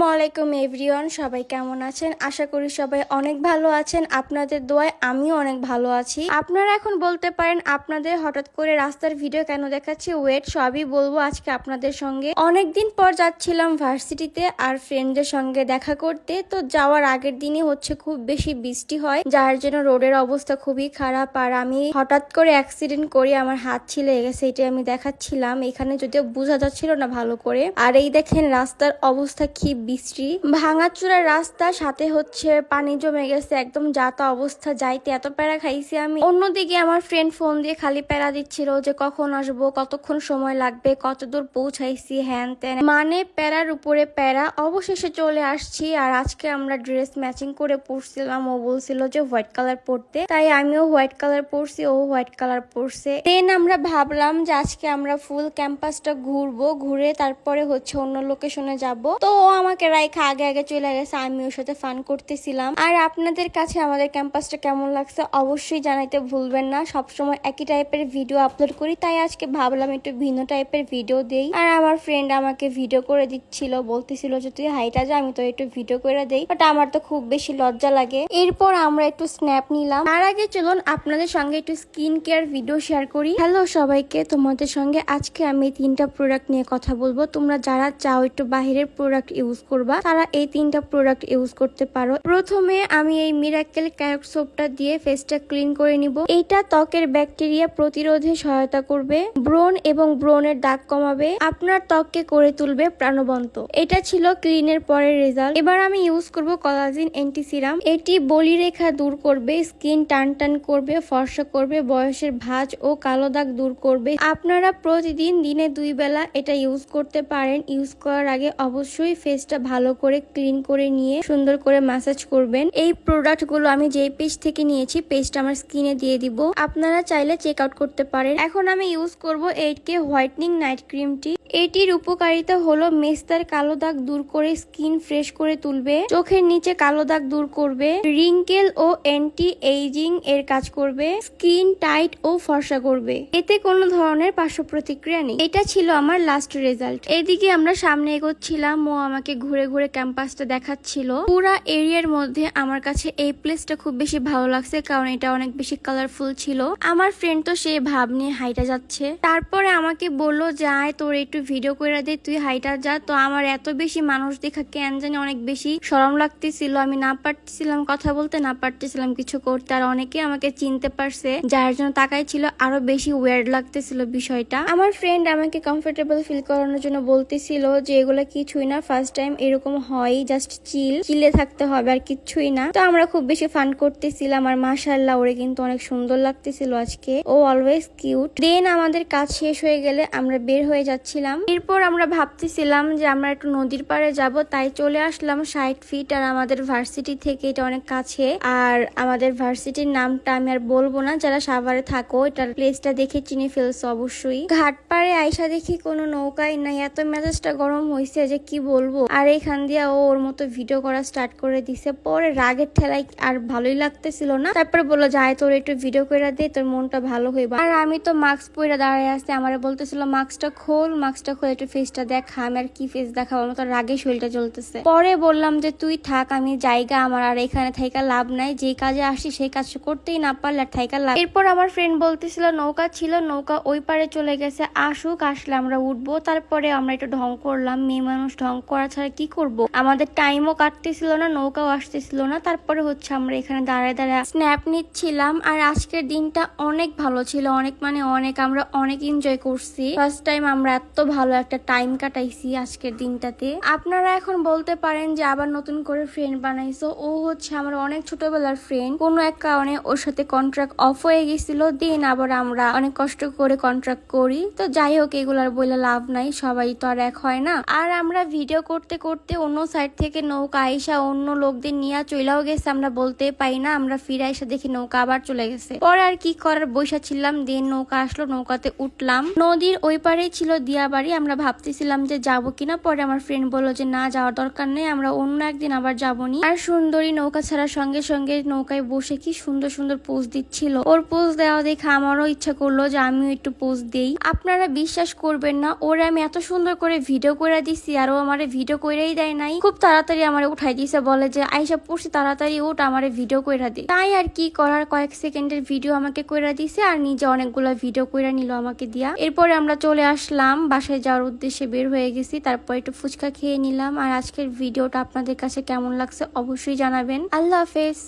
আসসালামু আলাইকুম এভরিওয়ান, সবাই কেমন আছেন? আশা করি সবাই অনেক ভালো আছেন। আপনাদের দোয়ায় আমিও অনেক ভালো আছি। আপনারা এখন বলতে পারেন, আপনাদের হঠাৎ করে রাস্তার ভিডিও কেন দেখাচ্ছি? ওয়েট সবই বলব আজকে আপনাদের সঙ্গে। অনেকদিন পর যাচ্ছিলাম ভার্সিটিতে আর ফ্রেন্ডদের সঙ্গে দেখা করতে। তো যাওয়ার আগের দিনই হচ্ছে খুব বেশি বৃষ্টি হয়, যার জন্য রোডের অবস্থা খুবই খারাপ। আর আমি হঠাৎ করে অ্যাক্সিডেন্ট করে, আমার হাত ছিলে গেছে, এটাই আমি দেখাচ্ছিলাম। এখানে যদিও বোঝা যাচ্ছিল না ভালো করে। আর এই দেখেন, রাস্তার অবস্থা কি বিশ্রী ভাঙাচুরা রাস্তা, সাথে হচ্ছে পানি জমে গেছে, একদম যাতা অবস্থা, যাইতে এত প্যারা খাইছি আমি। অন্যদিকে আমার ফ্রেন্ড ফোন দিয়ে খালি প্যারা দিচ্ছিল যে কখন আসব, কতক্ষণ সময় লাগবে কত দূর পৌঁছাইছি, হ্যান ত্যান। মানে প্যারার উপরে প্যারা। অবশেষে চলে আসছি আর আজকে আমরা ড্রেস ম্যাচিং করে পরছিলাম। ও বলছিল যে হোয়াইট কালার পরতে। তাই আমিও হোয়াইট কালার পরছি, ও হোয়াইট কালার পরছে। দেন আমরা ভাবলাম যে আজকে আমরা ফুল ক্যাম্পাসটা ঘুরবো, ঘুরে তারপরে হচ্ছে অন্য লোকেশনে যাব। তো ও আমাকে রাইখা আগে আগে চলে গেছে আমি ওর সাথে ফান করতেছিলাম। আর আপনাদের কাছে আমাদের ক্যাম্পাসটা কেমন লাগছে অবশ্যই জানাইতে ভুলবেন না। সবসময় একই টাইপের ভিডিও আপলোড করি, তাই আজকে ভাবলাম একটু ভিন্ন টাইপের ভিডিও দেই। আর আমার ফ্রেন্ড আমাকে ভিডিও করে দিচ্ছিল, বলতেছিল যে, তুই হাইটা যা আমি তো একটু ভিডিও করে দেই। বাট আমার তো খুব বেশি লজ্জা লাগে। এরপর আমরা একটু স্ন্যাপ নিলাম। তার আগে চলুন আপনাদের সঙ্গে একটু স্কিন কেয়ার ভিডিও শেয়ার করি। হ্যালো সবাইকে, তোমাদের সঙ্গে আজকে আমি তিনটা প্রোডাক্ট নিয়ে কথা বলব। তোমরা যারা চাও একটু বাহিরের প্রোডাক্ট ইউজ করবা। তারা এই তিনটা প্রোডাক্ট ইউজ করতে পারো। প্রথমে আমি এই মিরাকেল ক্যারক সোপটা দিয়ে ফেসটা ক্লিন করে নিব। এটা ত্বকের ব্যাকটেরিয়া প্রতিরোধে সহায়তা করবে। ব্রণ এবং ব্রণের দাগ কমাবে। আপনার ত্বককে করে তুলবে প্রাণবন্ত। এটা ছিল ক্লিনের পরের রেজাল্ট এবার আমি ইউজ করব কলাজিন অ্যান্টি সিরাম এটি বলি রেখা দূর করবে স্কিন টান টান করবে, ফর্সা করবে, বয়সের ভাঁজ ও কালো দাগ দূর করবে। আপনারা প্রতিদিন দিনে দুই বেলা এটা ইউজ করতে পারেন। ইউজ করার আগে অবশ্যই ফেসটা ভালো করে ক্লিন করে নিয়ে সুন্দর করে মাসাজ করবেন। এই প্রোডাক্টগুলো আমি যে পেজ থেকে নিয়েছি পেজটা আমার স্কিনে দিয়ে দিব। আপনারা চাইলে চেক আউট করতে পারেন। এখন আমি ইউজ করব এইট কে হোয়াইটনিং নাইট ক্রিমটি এটির উপকারিতা হলো মেস্তার কালো দাগ দূর করে স্কিন ফ্রেশ করে তুলবে, চোখের নিচে কালো দাগ দূর করবে, রিঙ্কেল ও অ্যান্টি এইজিং এর কাজ করবে, স্কিন টাইট ও ফর্সা করবে। এতে কোনো ধরনের পার্শ্ব প্রতিক্রিয়া নেই। এটা ছিল আমার লাস্ট রেজাল্ট। এদিকে আমরা সামনে এগোচ্ছিলাম ও আমাকে ঘুরে ঘুরে ক্যাম্পাসটা দেখাচ্ছিল। পুরা এরিয়ার মধ্যে আমার কাছে এই প্লেসটা খুব বেশি ভালো লাগছে, কারণ এটা অনেক বেশি কালারফুল ছিল। আমার ফ্রেন্ড তো সে ভাব নিয়ে হাইটা যাচ্ছে। তারপরে আমাকে বলল, যে আয়, তোর একটু ভিডিও করে দে, তুই হাইটা যা। তো আমার এত বেশি মানুষ দেখা কেন জানি অনেক বেশি সরম লাগতেছিল। আমি না পারতেছিলাম কথা বলতে, না পারতেছিলাম কিছু করতে। আর অনেকে আমাকে চিনতে পারছে, যার জন্য তাকাই ছিল আরও বেশি ওয়ার্ড লাগতেছিল বিষয়টা। আমার ফ্রেন্ড আমাকে কমফোর্টেবল ফিল করানোর জন্য বলতেছিল যে, এগুলা কিছুই না ফার্স্ট টাইম এরকম হয় জাস্ট চিল চিলে থাকতে হবে, আর কিছুই না। তো আমরা খুব বেশি ফান করতেছিলাম, আর মাশাল্লাহ ওরে কিন্তু অনেক সুন্দর লাগতেছিল আজকে। ও অলওয়েজ কিউট দেন আমাদের কাজ শেষ হয়ে গেলে আমরা বের হয়ে যাচ্ছিলাম এরপর আমরা ভাবতেছিলাম যে আমরা একটু নদীর পাড়ে যাব, তাই চলে আসলাম ষাট ফিট আর আমাদের ভার্সিটি থেকে এটা অনেক কাছে। আর আমাদের ভার্সিটির নামটা আমি আর বলব না, যারা সাভারে থাকো, এটার প্লেসটা দেখে চিনে ফেলছো অবশ্যই। ঘাট পাড়ে আইসা দেখি কোনো নৌকাই নাই, এত মেজাজটা গরম হয়েছে যে কি বলব। আর এইখান দিয়ে ও ওর মতো ভিডিও করা স্টার্ট করে দিছে। পরে রাগের ঠেলায় আর ভালোই লাগতেছিল না। তারপরে বলল, যাই, তোর একটু ভিডিও করে দে, তোর মনটা ভালো হইবা। আর আমি তো মাস্ক পরে দাঁড়ায় আসতে আমার বলতেছিল মাস্কটা খোল মাস্কটা খুলে একটু ফেসটা দেখা, আমি আর কি ফেস দেখাবো? আমার তো রাগে শরীরটা চলতেছে পরে বললাম যে, তুই থাক, আমি জায়গা আমার আর এখানে থাইকা লাভ নাই। যে কাজে আসি সেই কাজ করতেই না পারলে আর থাইকা লাভ এরপর আমার ফ্রেন্ড বলতেছিল, নৌকা ছিল, নৌকা ওই পারে চলে গেছে। আসুক, আসলে আমরা উঠবো। তারপরে আমরা একটু ঢং করলাম। মেয়ে মানুষ ঢং করা ছাড়া কি করব? আমাদের টাইমও কাটতেছিল না, নৌকাও আসতেছিল না। তারপরে হচ্ছে আমরা এখানে দাঁড়ায় দাঁড়ায় স্ন্যাপ নিচ্ছিলাম। আর আজকের দিনটা অনেক ভালো ছিল। অনেক মানে অনেক, আমরা অনেক এনজয় করছি। ফার্স্ট টাইম আমরা এত ভালো একটা টাইম কাটাইছি আজকের দিনটাতে। আপনারা এখন বলতে পারেন যে আবার নতুন করে ফ্রেন্ড বানাইছো। ও হচ্ছে আমার অনেক ছোটবেলার ফ্রেন্ড কোনো এক কারণে ওর সাথে কন্ট্রাক্ট অফ হয়ে গেছিল। দিন আবার আমরা অনেক কষ্ট করে কন্ট্রাক্ট করি। তো যাই হোক, এগুলার বলে লাভ নাই। সবাই তো আর এক হয় না। আর আমরা ভিডিও করতে করতে অন্য সাইড থেকে নৌকা আইসা অন্য লোকদের নিয়ে চলেও গেছে। আমরা বলতে পাই না, আমরা ফিরে এসে দেখি নৌকা আবার চলে গেছে। পরে আর কি করার বৈশা ছিলাম। দেন নৌকা আসলো, নৌকাতে উঠলাম। নদীর ওই পারে ছিল দিয়াবাড়ি বাড়ি, আমরা ভাবতেছিলাম যে যাব কিনা। পরে আমার ফ্রেন্ড বলল যে, না, যাওয়ার দরকার নেই, আমরা অন্য একদিন আবার যাবনি। আর সুন্দরী নৌকা ছাড়ার সঙ্গে সঙ্গে নৌকায় বসে কি সুন্দর সুন্দর পোজ দিচ্ছিল। ওর পোজ দেওয়া দেখে আমারও ইচ্ছা করল যে, আমিও একটু পোজ দেই। আপনারা বিশ্বাস করবেন না, ওরে আমি এত সুন্দর করে ভিডিও করে দিছি, আর ও আমারে ভিডিও করেই দেয় নাই। খুব তাড়াতাড়ি আমার উঠাই দিছে, বলে যে, আইসা পড়ছি, তাড়াতাড়ি উঠ, আমার ভিডিও কইরা দে। তাই আর কি করার, কয়েক সেকেন্ডের ভিডিও আমাকে কইরা দিছে, আর নিজে অনেকগুলো ভিডিও কইরা নিল আমাকে দিয়া। এরপরে আমরা চলে আসলাম বাসায় যাওয়ার উদ্দেশ্যে বের হয়ে গেছি, তারপর একটু ফুচকা খেয়ে নিলাম। আর আজকের ভিডিওটা আপনাদের কাছে কেমন লাগছে অবশ্যই জানাবেন। আল্লাহ হাফেজ।